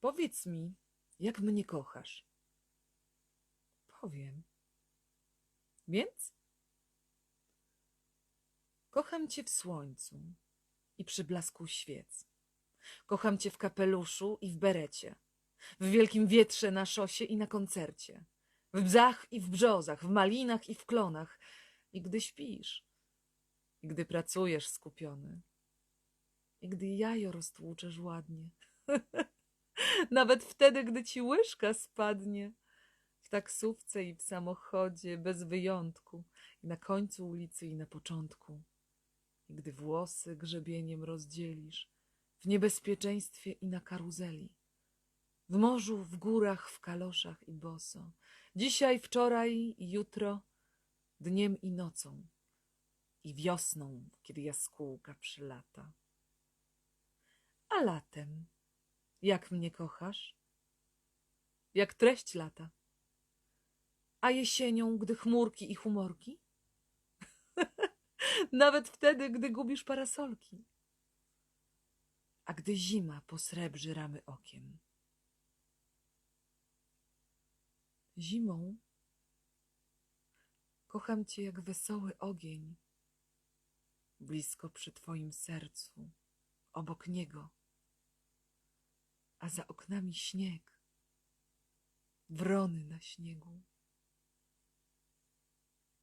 Powiedz mi, jak mnie kochasz. Powiem. Więc? Kocham cię w słońcu i przy blasku świec. Kocham cię w kapeluszu i w berecie, w wielkim wietrze na szosie i na koncercie, w bzach i w brzozach, w malinach i w klonach, i gdy śpisz, i gdy pracujesz skupiony, i gdy jajo roztłuczesz ładnie. Nawet wtedy, gdy ci łyżka spadnie. W taksówce i w samochodzie, bez wyjątku, i na końcu ulicy i na początku. I gdy włosy grzebieniem rozdzielisz, w niebezpieczeństwie i na karuzeli. W morzu, w górach, w kaloszach i boso. Dzisiaj, wczoraj i jutro, dniem i nocą. I wiosną, kiedy jaskółka przylata. A latem, jak mnie kochasz? Jak treść lata. A jesienią, gdy chmurki i humorki? Nawet wtedy, gdy gubisz parasolki. A gdy zima posrebrzy ramy okiem. Zimą kocham cię jak wesoły ogień, blisko przy twoim sercu, obok niego, a za oknami śnieg, wrony na śniegu.